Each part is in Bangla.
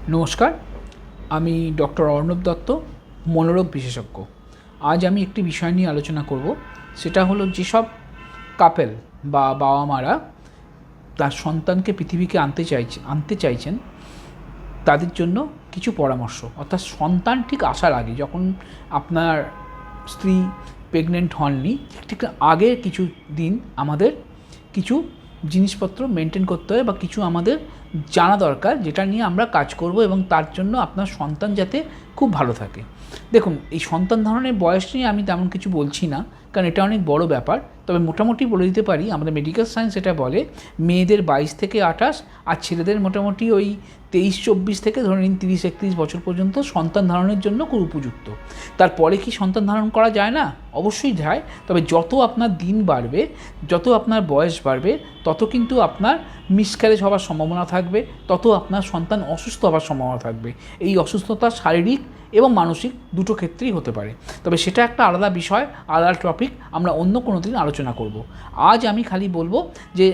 নমস্কার, আমি ডক্টর অর্ণব দত্ত, মনোরোগ বিশেষজ্ঞ। আজ আমি একটি বিষয় নিয়ে আলোচনা করব, সেটা হলো যেসব কাপেল বা বাবা মারা তার সন্তানকে পৃথিবীকে আনতে চাইছে, আনতে চাইছেন, তাদের জন্য কিছু পরামর্শ। অর্থাৎ সন্তান ঠিক আসার আগে, যখন আপনার স্ত্রী প্রেগনেন্ট হননি। ঠিক আগে কিছু দিন আমাদের কিছু জিনিসপত্র মেনটেন করতে হয় বা কিছু আমাদের জানা দরকার, যেটা নিয়ে আমরা কাজ করব এবং তার জন্য আপনার সন্তান যাতে খুব ভালো থাকে। দেখুন, এই সন্তান ধারণের বয়স নিয়ে আমি তেমন কিছু বলছি না, কারণ এটা অনেক বড় ব্যাপার। তবে মোটামুটি বলে দিতে পারি, আমাদের মেডিকেল সায়েন্স এটা বলে, মেয়েদের বাইশ থেকে আঠাশ আর ছেলেদের মোটামুটি ওই তেইশ, চব্বিশ থেকে ধরে নিন তিরিশ, একত্রিশ বছর পর্যন্ত সন্তান ধারণের জন্য খুব উপযুক্ত। তারপরে কি সন্তান ধারণ করা যায় না? অবশ্যই যায়, তবে যত আপনার দিন বাড়বে, যত আপনার বয়স বাড়বে, তত কিন্তু আপনার মিসক্যারেজ হওয়ার সম্ভাবনা থাকবে। তত আপনার সন্তান অসুস্থ হওয়ার সম্ভাবনা থাকবে। এই অসুস্থতা শারীরিক এবং মানসিক দুটো ক্ষেত্রেই হতে পারে। তবে সেটা একটা আলাদা বিষয়, আলাদা টপিক আমরা অন্য কোনো দিন আলোচনা করব। আজ আমি খালি বলব যে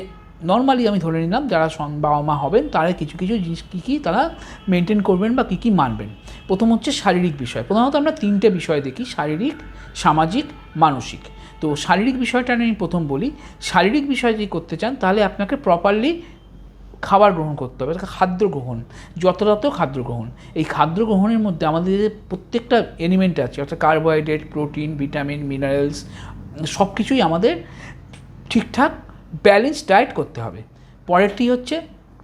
নর্মালি আমি ধরে নিলাম যারা বাবা মা হবেন, তারা কিছু কিছু জিনিস কী কী তারা মেনটেন করবেন বা কী কী মানবেন। প্রথম হচ্ছে শারীরিক বিষয়। প্রধানত আমরা তিনটে বিষয় দেখি, শারীরিক, সামাজিক, মানসিক। তো শারীরিক বিষয়টা আমি প্রথম বলি। শারীরিক বিষয় যদি করতে চান, তাহলে আপনাকে প্রপারলি খাবার গ্রহণ করতে হবে খাদ্য গ্রহণ, যথাযথ খাদ্য গ্রহণ। এই খাদ্য গ্রহণের মধ্যে আমাদের যে প্রত্যেকটা এলিমেন্ট আছে, অর্থাৎ কার্বোহাইড্রেট প্রোটিন ভিটামিন মিনারেলস সব কিছুই আমাদের ঠিকঠাক ব্যালেন্স ডায়েট করতে হবে। পরেরটি হচ্ছে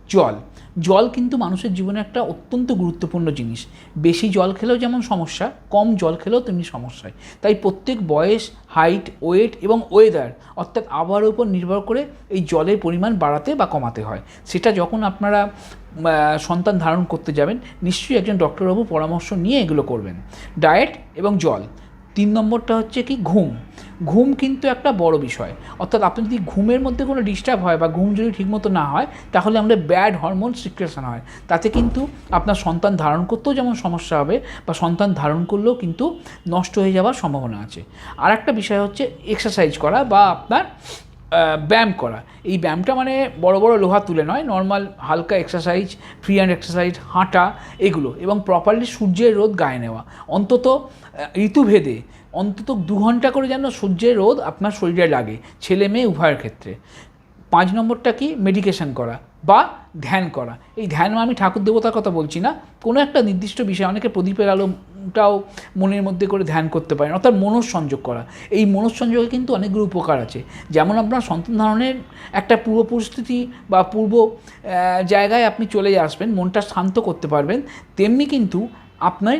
জল। জল কিন্তু মানুষের জীবনে একটা অত্যন্ত গুরুত্বপূর্ণ জিনিস। বেশি জল খেলেও যেমন সমস্যা, কম জল খেলেও তেমনি সমস্যা তাই প্রত্যেক বয়স হাইট ওয়েট এবং ওয়েদার অর্থাৎ আবহাওয়ার উপর নির্ভর করে এই জলের পরিমাণ বাড়াতে বা কমাতে হয়। সেটা যখন আপনারা সন্তান ধারণ করতে যাবেন, নিশ্চয়ই একজন ডক্টরবাবু পরামর্শ নিয়ে এগুলো করবেন। ডায়েট এবং জল। তিন নম্বরটা হচ্ছে কি ঘুম। ঘুম কিন্তু একটা বড় বিষয়। অর্থাৎ আপনি যদি ঘুমের মধ্যে কোনো ডিস্টার্ব হয় বা ঘুম যদি ঠিকমতো না হয়, তাহলে আমাদের ব্যাড হরমোন সিক্রেশন হয়। তাতে কিন্তু আপনার সন্তান ধারণ করতেও যেমন সমস্যা হবে, বা সন্তান ধারণ করলেও কিন্তু নষ্ট হয়ে যাওয়ার সম্ভাবনা আছে। আর একটা বিষয় হচ্ছে এক্সারসাইজ করা বা আপনার ব্যায়াম করা। এই ব্যায়ামটা মানে বড় বড় লোহা তুলে নয় নর্মাল হালকা এক্সারসাইজ ফ্রি হ্যান্ড এক্সারসাইজ হাঁটা, এগুলো। এবং প্রপারলি সূর্যের রোদ গায়ে নেওয়া। অন্তত ঋতুভেদে অন্তত দু ঘণ্টা করে যেন সূর্যের রোদ আপনার শরীরে লাগে, ছেলে মেয়ে উভয়ের ক্ষেত্রে। পাঁচ নম্বরটা কি? মেডিকেশন করা বা ধ্যান করা। এই ধ্যান আমি ঠাকুর দেবতার কথা বলছি না। কোনো একটা নির্দিষ্ট বিষয়, অনেকে প্রদীপের আলোটাও মনের মধ্যে করে ধ্যান করতে পারেন, অর্থাৎ মনঃসংযোগ করা। এই মনঃসংযোগে কিন্তু অনেকগুলো উপকার আছে। যেমন আপনার সন্তান ধারণের একটা পূর্ব পরিস্থিতি বা পূর্ব জায়গায় আপনি চলে আসবেন, মনটা শান্ত করতে পারবেন, তেমনি কিন্তু আপনার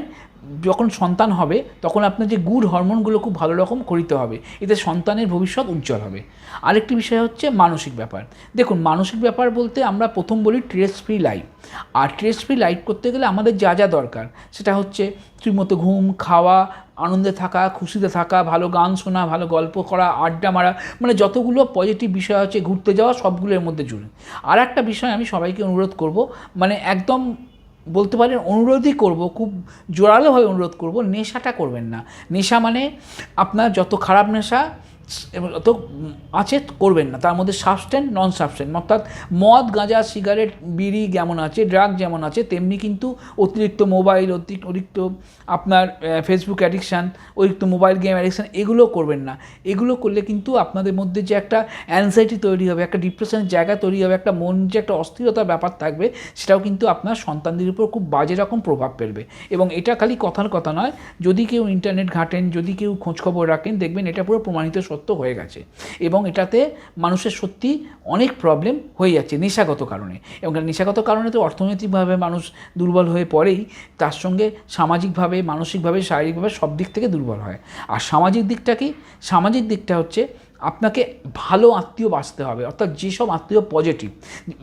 যখন সন্তান হবে, তখন আপনার যে গুড হরমোনগুলো খুব ভালো রকম করিতে হবে। এতে সন্তানের ভবিষ্যৎ উজ্জ্বল হবে। আরেকটি বিষয় হচ্ছে মানসিক ব্যাপার। দেখুন, মানসিক ব্যাপার বলতে আমরা প্রথম বলি স্ট্রেস ফ্রি লাইফ আর ট্রেস ফ্রি লাইফ করতে গেলে আমাদের যা যা দরকার, সেটা হচ্ছে ঠিকমতো ঘুম, খাওয়া, আনন্দে থাকা, খুশিতে থাকা, ভালো গান শোনা, ভালো গল্প করা, আড্ডা মারা মানে যতগুলো পজিটিভ বিষয় আছে ঘুরতে যাওয়া, সবগুলোর মধ্যে জুড়ে। আর একটা বিষয় আমি সবাইকে অনুরোধ করব মানে একদম বলতে পারেন অনুরোধই করব, খুব জোরালোভাবে অনুরোধ করব, নেশাটা করবেন না। নেশা মানে আপনার যত খারাপ নেশা এবং অত আছে করবেন না, তার মধ্যে সাবস্টেন্ট নন সাবস্টেন্ট অর্থাৎ মদ, গাঁজা সিগারেট বিড়ি যেমন আছে ড্রাগ যেমন আছে, তেমনি কিন্তু অতিরিক্ত মোবাইল অতিরিক্ত আপনার ফেসবুক অ্যাডিকশান অতিরিক্ত মোবাইল গেম অ্যাডিকশান এগুলো করবেন না। এগুলো করলে কিন্তু আপনাদের মধ্যে যে একটা অ্যাংজাইটি তৈরি হবে, একটা ডিপ্রেশনের জায়গা তৈরি হবে, একটা মন যে একটা অস্থিরতার ব্যাপার থাকবে, সেটাও কিন্তু আপনার সন্তানদের উপর খুব বাজে রকম প্রভাব ফেলবে। এবং এটা খালি কথার কথা নয়, যদি কেউ ইন্টারনেট ঘাটেন, যদি কেউ খোঁজখবর রাখেন, দেখবেন এটা পুরো প্রমাণিত সত্য। হয়ে গেছে এবং এটাতে মানুষের সত্যি অনেক প্রবলেম হয়ে যাচ্ছে নেশাগত কারণে এবং নেশাগত কারণে তো অর্থনৈতিকভাবে মানুষ দুর্বল হয়ে পড়েই, তার সঙ্গে সামাজিকভাবে, মানসিকভাবে, শারীরিকভাবে সব দিক থেকে দুর্বল হয়। আর সামাজিক দিকটা কি? সামাজিক দিকটা হচ্ছে আপনাকে ভালো আত্মীয় বাঁচতে হবে, অর্থাৎ যেসব আত্মীয় পজিটিভ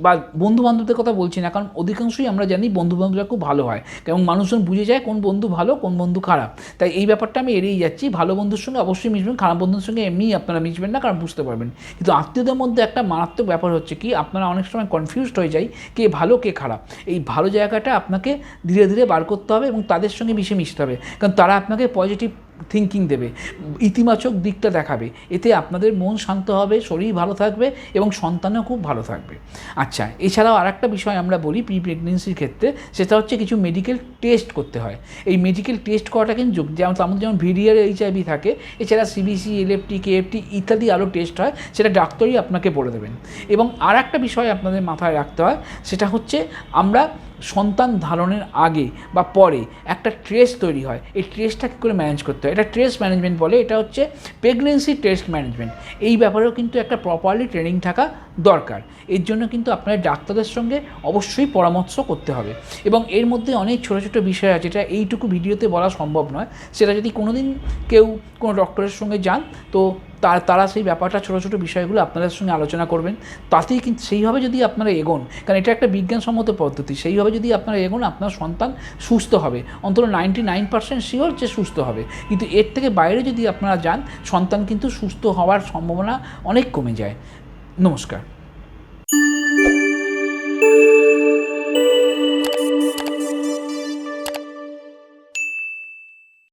বা বন্ধু বান্ধবদের কথা বলছি না, কারণ অধিকাংশই আমরা জানি বন্ধু বান্ধবরা খুব ভালো হয়। এবং মানুষজন বুঝে যায় কোন বন্ধু ভালো, কোন বন্ধু খারাপ। তাই এই ব্যাপারটা আমি এড়িয়ে যাচ্ছি। ভালো বন্ধুর সঙ্গে অবশ্যই মিশবেন, খারাপ বন্ধুর সঙ্গে এমনিই আপনারা মিশবেন না, কারণ বুঝতে পারবেন। কিন্তু আত্মীয়দের মধ্যে একটা মারাত্মক ব্যাপার হচ্ছে কি, আপনারা অনেক সময় কনফিউজড হয়ে যায় কে ভালো, কে খারাপ। এই ভালো জায়গাটা আপনাকে ধীরে ধীরে বার করতে হবে এবং তাদের সঙ্গে মিশে মিশতে হবে। কারণ তারা আপনাকে পজিটিভ থিঙ্কিং দেবে, ইতিবাচক দিকটা দেখাবে, এতে আপনাদের মন শান্ত হবে, শরীর ভালো থাকবে এবং সন্তানও খুব ভালো থাকবে। আচ্ছা এছাড়াও আর একটা বিষয় আমরা বলি প্রি প্রেগনেন্সির ক্ষেত্রে, সেটা হচ্ছে কিছু মেডিকেল টেস্ট করতে হয়। এই মেডিকেল টেস্ট করাটা কিন্তু যেমন মধ্যে যেমন ভিডিআর এইচআইভি থাকে, এছাড়া সিবিসি এলএফটি কেএফটি ইত্যাদি আরও টেস্ট হয়, সেটা ডাক্তারই আপনাকে বলে দেবেন। এবং আর একটা বিষয় আপনাদের মাথায় রাখতে হয়, সেটা হচ্ছে আমরা সন্তান ধারণের আগে বা পরে একটা ট্রেস তৈরি হয়। এই ট্রেসটা কী করে ম্যানেজ করতে হয়? এটা ট্রেস ম্যানেজমেন্ট বলে, এটা হচ্ছে প্রেগনেন্সি টেস্ট ম্যানেজমেন্ট এই ব্যাপারেও কিন্তু একটা প্রপারলি ট্রেনিং থাকা দরকার। এর জন্য কিন্তু আপনার ডাক্তারদের সঙ্গে অবশ্যই পরামর্শ করতে হবে। এবং এর মধ্যে অনেক ছোটো ছোটো বিষয় আছে, যেটা এইটুকু ভিডিওতে বলা সম্ভব নয়। সেটা যদি কোনো দিন কেউ কোনো ডক্টরের সঙ্গে যান, তো তার, তারা সেই ব্যাপারটা, ছোটো ছোটো বিষয়গুলো আপনাদের সঙ্গে আলোচনা করবেন। তাতেই কিন্তু সেইভাবে যদি আপনারা এগোন, কারণ এটা একটা বিজ্ঞানসম্মত পদ্ধতি, সেইভাবে যদি আপনারা এগোন, আপনার সন্তান সুস্থ হবে। অন্তত নাইনটি নাইন পার্সেন্ট শিওর যে সুস্থ হবে। কিন্তু এর থেকে বাইরে যদি আপনারা যান, সন্তান কিন্তু সুস্থ হওয়ার সম্ভাবনা অনেক কমে যায়। নমস্কার।